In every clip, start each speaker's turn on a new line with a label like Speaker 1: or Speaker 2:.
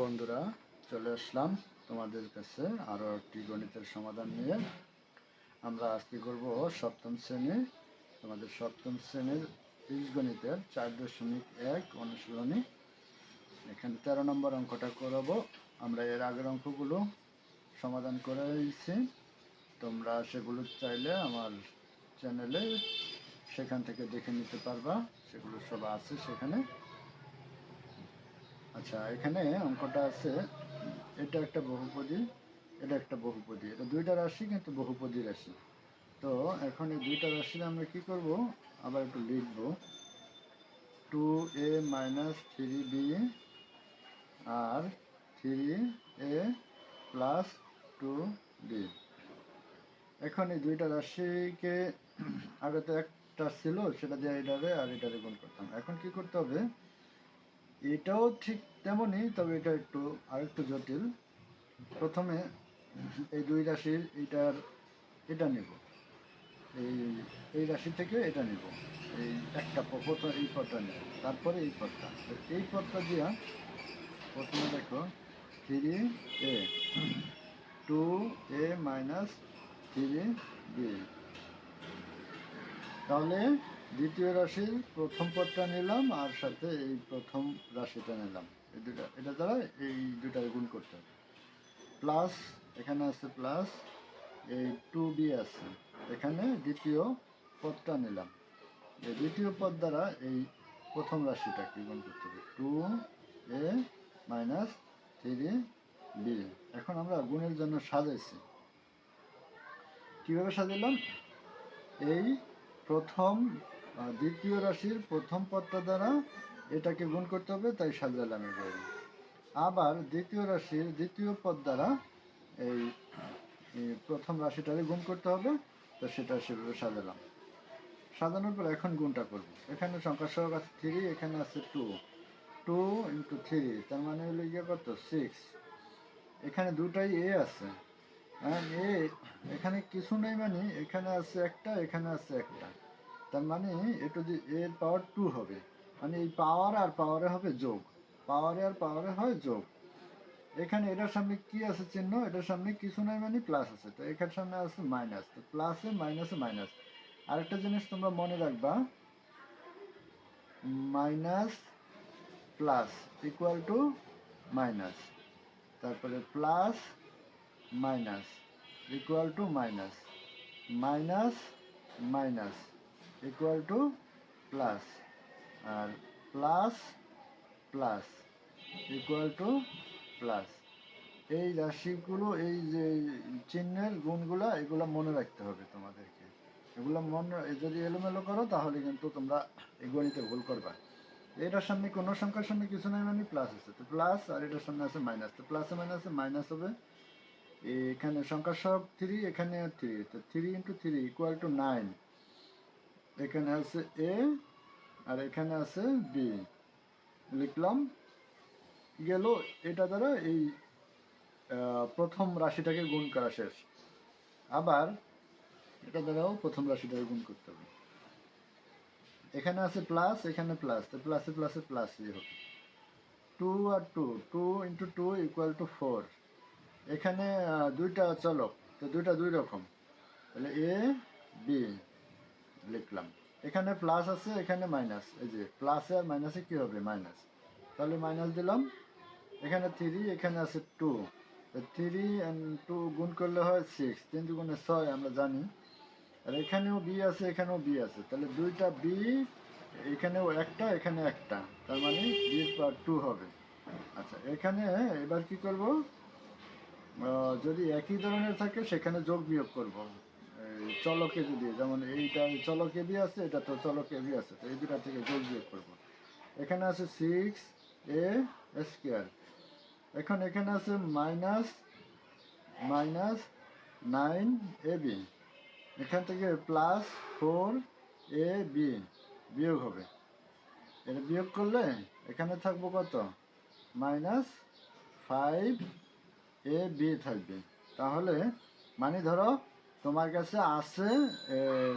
Speaker 1: বন্ধুরা, চলে আসলাম তোমাদের কাছে আরও একটি গণিতের সমাধান নিয়ে। আমরা আজকে করব সপ্তম শ্রেণি। তোমাদের সপ্তম শ্রেণির বীজগণিতের চার দশমিক এক অনুশীলনী। এখানে তেরো নম্বর অঙ্কটা করাবো। আমরা এর আগের অঙ্কগুলো সমাধান করে দিয়েছি তোমরা সেগুলো চাইলে আমার চ্যানেলে সেখান থেকে দেখে নিতে পারবা। সেগুলো সব আছে সেখানে। আচ্ছা এখানে অঙ্কটা আছে, এটা একটা বহুপদী, এটা একটা বহুপদী। এটা দুইটা রাশি, কিন্তু বহুপদী রাশি। তো এখন এই দুইটা রাশির আমরা কি করব? আবার একটু লিখব। Two a minus three b R three a plus two b এখন এই দুইটা রাশিকে আগে তো একটা ছিল, সেটা দিয়ে এটারে আর এটারে গুণ করতাম। এখন কি করতে হবে? এটাও ঠিক তেমনই, তবে এটা একটু আরেকটু জটিল। প্রথমে এই দুই রাশির এইটার এটা নেব। এই এই রাশি থেকে এটা নেব। এই একটা প- প্রথম এই পথটা নেব, তারপরে এই পদটা। তো এই পদটা দিয়া প্রথমে দেখো three a two a minus three b তাহলে দ্বিতীয় রাশির প্রথম পদটা নিলাম আর সাথে এই প্রথম রাশিটা নিলাম। এই দুটা এটা দ্বারা এই দুটা গুণ করতে হবে। প্লাস, এখানে আছে প্লাস, এই টু বি আছে। এখানে দ্বিতীয় পদটা নিলাম। এই দ্বিতীয় পদ দ্বারা এই প্রথম রাশিটাকে গুণ করতে হবে। Two a minus three b. এখন আমরা গুণের জন্য সাজাইছি। কীভাবে সাজালাম এই প্রথম দ্বিতীয় রাশির প্রথম পদটা দ্বারা এটাকে গুণ করতে হবে, তাই সাজালাম এভাবে। আবার দ্বিতীয় রাশির দ্বিতীয় পদ দ্বারা এই প্রথম রাশিটারে গুণ করতে হবে, তো সেটা সেভাবে সাজালাম। সাজানোর পর এখন গুণটা করব। এখানে সংখ্যা সহগ আছে থ্রি এখানে আছে টু টু ইন্টু থ্রি তার মানে হলো ইয়ে কত? সিক্স এখানে দুটাই এ আছে। এ এখানে কিছু নেই মানে এখানে আছে একটা, এখানে আছে একটা। তার মানে এটা যে এর পাওয়ার টু হবে। মানে এই পাওয়ার আর পাওয়ারে হবে যোগ। পাওয়ারে আর পাওয়ারে হয় যোগ। এখানে এটার সামনে কি আছে চিহ্ন? এটার সামনে কিছু নাই মানে প্লাস আছে। তো এখানে সামনে আছে মাইনাস তো প্লাসে মাইনাসে মাইনাস আরেকটা জিনিস তোমরা মনে রাখবা। Minus plus equal to minus তারপরে plus minus equal to minus minus minus equal to plus R plus plus equal to plus এই রাশিগুলো, এই যে চিহ্নের গুণগুলো, এগুলো মনে রাখতে হবে তোমাদেরকে। এগুলো মনে, যদি এলোমেলো করো, তাহলে কিন্তু তোমরা এই গণিতে ভুল করবা। এটার সামনে কোনো সংখ্যার সামনে কিছু নাই মানে প্লাস আছে। তো প্লাস আর এটার সামনে আছে মাইনাস তো প্লাসে মাইনাসে মাইনাস হবে। এখানে সংখ্যা সব থ্রি এখানে থ্রি তো three into three equal to nine এখানে আছে এ আর এখানে আছে বি লিখলাম, গেল, এটা দ্বারা এই প্রথম রাশিটাকে গুণ করা শেষ। আবার এটা দ্বারাও প্রথম রাশিটাকে গুণ করতে হবে। এখানে আছে প্লাস এখানে প্লাস তো প্লাসে প্লাসে প্লাস ই হবে। Two R two two into two equal to four এখানে দুইটা চলক, তো দুইটা দুই রকম। তাহলে এ বি লিখলাম। এখানে প্লাস আছে, এখানে মাইনাস এই যে প্লাসে আর মাইনাসে কি হবে? মাইনাস তাহলে মাইনাস দিলাম। এখানে থ্রি এখানে আছে টু থ্রি অ্যান্ড টু গুণ করলে হয় সিক্স তিন দুগুণে ছয়, আমরা জানি। আর এখানেও বি আছে, এখানেও বি আছে। তাহলে দুইটা বি এখানেও একটা, এখানে একটা। তার মানে বি পার টু হবে। আচ্ছা এখানে এবার কি করব? যদি একই ধরনের থাকে, সেখানে যোগ বিয়োগ করব। চলকে যদি, যেমন এইটা চলকে বি আছে, এটা তো চলকে বি আছে, তো এই দুটা থেকে যোগ বিয়োগ করব। এখানে আছে সিক্স এ স্কোয়ার এখন এখানে আছে minus minus nine a b এখান থেকে প্লাস ফোর এ বি বিয়োগ হবে। এটা বিয়োগ করলে এখানে থাকব কত? মাইনাস ফাইভ এ বি থাকবে। তাহলে মানে ধরো তোমার কাছে আছে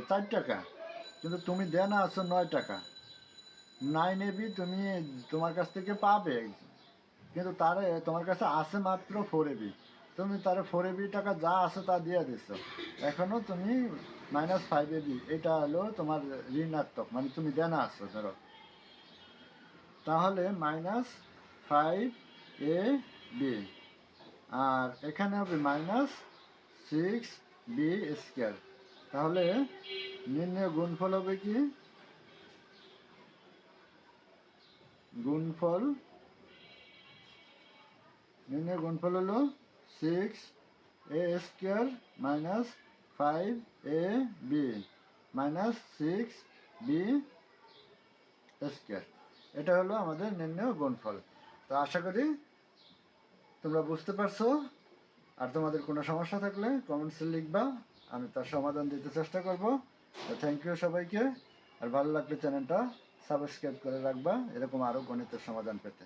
Speaker 1: চার টাকা, কিন্তু তুমি দেনা আছো নয় টাকা। নাইন এ বি তুমি তোমার কাছ থেকে পাবে। কিন্তু তার, তোমার কাছে আছে মাত্র ফোর এবি তুমি তারে ফোর এবি টাকা যা আছে তা দিয়ে দিচ্ছ এখনও তুমি মাইনাস ফাইভ এবি এটা হলো তোমার ঋণাত্মক মানে তুমি দেনা আছো, ধরো। তাহলে মাইনাস ফাইভ এ বি আর এখানে হবে মাইনাস সিক্স বি স্কোয়ার তাহলে নির্ণয় গুণফল হবে কি? গুণফল, নির্ণয় গুণফল হলো six a square minus five a b minus six b square এটা হলো আমাদের নির্ণয় গুণফল। তো আশা করি তোমরা বুঝতে পারছ? আর তোমাদের কোনো সমস্যা থাকলে কমেন্টসে লিখবা, আমি তার সমাধান দিতে চেষ্টা করব। থ্যাংক ইউ সবাইকে, আর ভালো লাগলে চ্যানেলটা সাবস্ক্রাইব করে রাখবা, এরকম আরও গণিতের সমাধান পেতে।